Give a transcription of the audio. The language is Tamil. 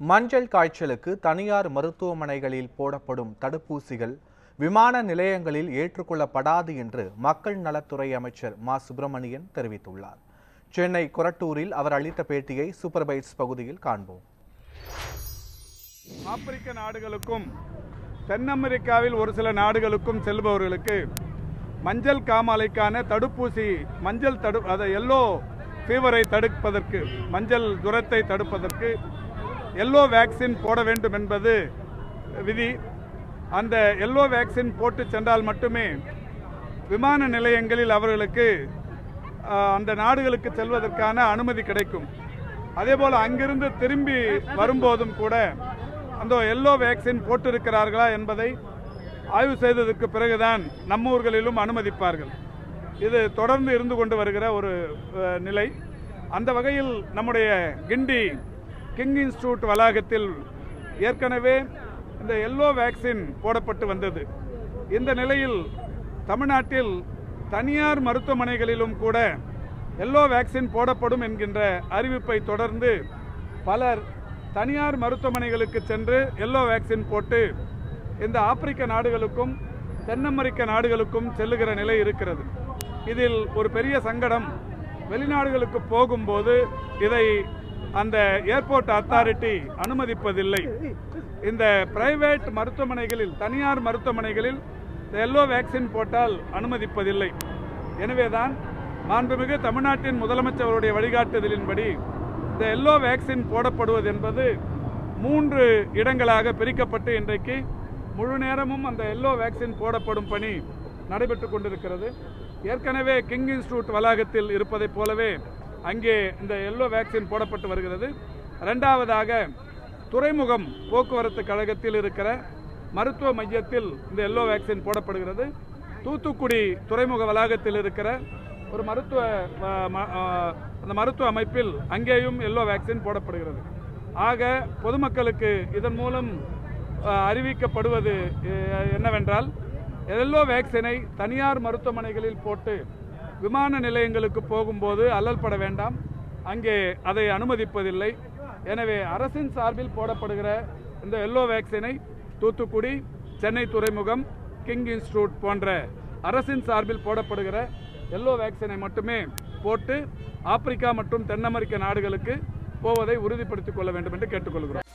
மஞ்சள் காய்ச்சலுக்கு தனியார் மருத்துவமனைகளில் போடப்படும் தடுப்பூசிகள் விமான நிலையங்களில் ஏற்றுக்கொள்ளப்படாது என்று மக்கள் நலத்துறை அமைச்சர் மா. சுப்பிரமணியன் தெரிவித்துள்ளார். சென்னை கொரட்டூரில் அவர் அளித்த பேட்டியை சூப்பர்பைட்ஸ் பகுதியில் காண்போம். ஆப்பிரிக்க நாடுகளுக்கும் தென் அமெரிக்காவில் ஒரு சில நாடுகளுக்கும் செல்பவர்களுக்கு மஞ்சள் காமாலைக்கான தடுப்பூசி மஞ்சள் தடு அதை எல்லோ ஃபீவரை தடுப்பதற்கு மஞ்சள் துரத்தை தடுப்பதற்கு எல்லோ வேக்சின் போட வேண்டும் என்பது விதி. அந்த எல்லோ வேக்சின் போட்டு சென்றால் மட்டுமே விமான நிலையங்களில் அவர்களுக்கு அந்த நாடுகளுக்கு செல்வதற்கான அனுமதி கிடைக்கும். அதேபோல் அங்கிருந்து திரும்பி வரும்போதும் கூட அந்த எல்லோ வேக்சின் போட்டிருக்கிறார்களா என்பதை ஆய்வு செய்ததற்கு பிறகுதான் நம்ம ஊர்களிலும் அனுமதிப்பார்கள். இது தொடர்ந்து இருந்து கொண்டு வருகிற ஒரு நிலை. அந்த வகையில் நம்முடைய கிண்டி கிங் இன்ஸ்டியூட் வளாகத்தில் ஏற்கனவே இந்த எல்லோ வேக்சின் போடப்பட்டு வந்தது. இந்த நிலையில் தமிழ்நாட்டில் தனியார் மருத்துவமனைகளிலும் கூட எல்லோ வேக்சின் போடப்படும் என்கின்ற அறிவிப்பை தொடர்ந்து பலர் தனியார் மருத்துவமனைகளுக்கு சென்று எல்லோ வேக்சின் போட்டு இந்த ஆப்பிரிக்க நாடுகளுக்கும் தென் அமெரிக்க நாடுகளுக்கும் செல்லுகிற நிலை இருக்கிறது. இதில் ஒரு பெரிய சங்கடம் வெளிநாடுகளுக்கு போகும்போது இதை அந்த ஏர்போர்ட் அத்தாரிட்டி அனுமதிப்பதில்லை. இந்த பிரைவேட் மருத்துவமனைகளில் தனியார் மருத்துவமனைகளில் எல்லோ வேக்சின் போட்டால் அனுமதிப்பதில்லை. எனவேதான் மாண்புமிகு தமிழ்நாட்டின் முதலமைச்சருடைய வழிகாட்டுதலின்படி இந்த எல்லோ வேக்சின் போடப்படுவது என்பது மூன்று இடங்களாக பிரிக்கப்பட்டு இன்றைக்கு முழு நேரமும் அந்த எல்லோ வேக்சின் போடப்படும் பணி நடைபெற்று கொண்டிருக்கிறது. ஏற்கனவே கிங் இன்ஸ்டிடியூட் வளாகத்தில் இருப்பதைப் போலவே அங்கே இந்த எல்லோ வேக்சின் போடப்பட்டு வருகிறது. ரெண்டாவதாக துறைமுகம் போக்குவரத்து கழகத்தில் இருக்கிற மருத்துவ மையத்தில் இந்த எல்லோ வேக்சின் போடப்படுகிறது. தூத்துக்குடி துறைமுக வளாகத்தில் இருக்கிற ஒரு மருத்துவ ம- அந்த மருத்துவ அமைப்பில் அங்கேயும் எல்லோ வேக்சின் போடப்படுகிறது. ஆக பொதுமக்களுக்கு இதன் மூலம் அறிவிக்கப்படுவது என்னவென்றால் எல்லோ வேக்சினை தனியார் மருத்துவமனைகளில் போட்டு விமான நிலையங்களுக்கு போகும்போது அல்லல்பட வேண்டாம். அங்கே அதை அனுமதிப்பதில்லை. எனவே அரசின் சார்பில் போடப்படுகிற இந்த எல்லோ வேக்சினை தூத்துக்குடி சென்னை துறைமுகம் கிங் இன்ஸ்டியூட் போன்ற அரசின் சார்பில் போடப்படுகிற எல்லோ வேக்சினை மட்டுமே போட்டு ஆப்பிரிக்கா மற்றும் தென் அமெரிக்க நாடுகளுக்கு போவதை உறுதிப்படுத்திக் கொள்ள வேண்டும் என்று கேட்டுக்கொள்கிறோம்.